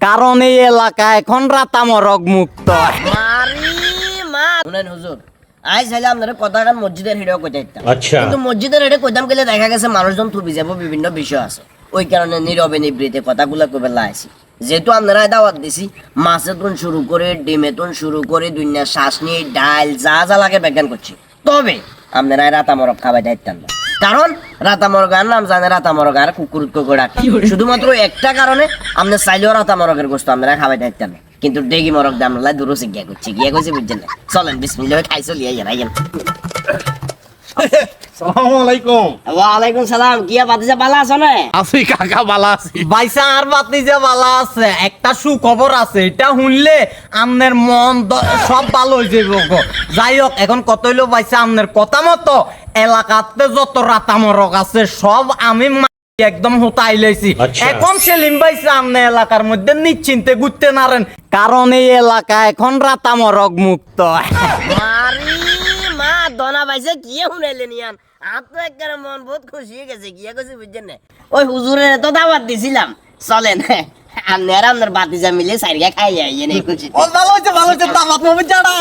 কারণ এই এলাকা এখন রাতামরক মুক্ত। শুনেন হুজুর আজ চাইলে আপনারা কথা মসজিদের হেডেও আচ্ছা। কিন্তু মসজিদের হেডে কইতাম গেলে দেখা গেছে মানুষজন থুবি যাব বিভিন্ন বিষয় আছে। ওই কারণে নীরবে নিবৃতে কথাগুলো কবে লাইছি যেহেতু আপনারা দাওয়াত দিছি মাছেতুন শুরু করে ডিমেতুন শুরু করে দুনিয়া শ্বাস নিয়ে ডাল যা যা লাগে বিজ্ঞান করছি। তবে আপনারা রাতামরক খাবার দায়িত্ব না। কারণ রাতামরগার নাম জানে রাতামরগার কুকুর কুকুর ডাকে শুধুমাত্র একটা কারণে আপনি চাইলেও রাতামরগের গোস্ত আপনারা খাবার দায়িত্ব কিন্তু ডেগি মরক দাম লাই দূর গিয়া করছি গিয়া করছি বুঝছেন না? চলেন বিসমিল্লাহ খাই চলি আইয়েন আইয়েন ওয়ালাইকুম সালাম কিয়া বাতিজা আছো না? আছি কাকা বালা আছি। বাইসা আর বাতি যে বালা আছে একটা সুখবর আছে এটা শুনলে আমনের মন সব ভালো হয়ে যাবে যাই হোক এখন কত হইল বাইসা আমনের কথা মতো এলাকাতে যত রাতামরক আছে সব আমি মা- একদম হোতাই লাইছি। আচ্ছা। এখন সেলিম বাইসা আমনে এলাকার মধ্যে নিশ্চিন্তে ঘুরতে নারেন কারণ এই এলাকা এখন রাতামরক মুক্ত। মারি মা দনা পাইছে কি শুনাইলেন ইয়ান? আর তো একবারে মন বহুত খুশি হয়ে গেছে গিয়া কইছি বুঝছেন না ওই হুজুরের তো দাওয়াত দিছিলাম। চলেন। আপনার আপনার বাতিজা মিলে সাইরিয়া খাই আইয়েন এই খুশি ভালো হয়েছে ভালো হয়েছে দামাত মমি যারা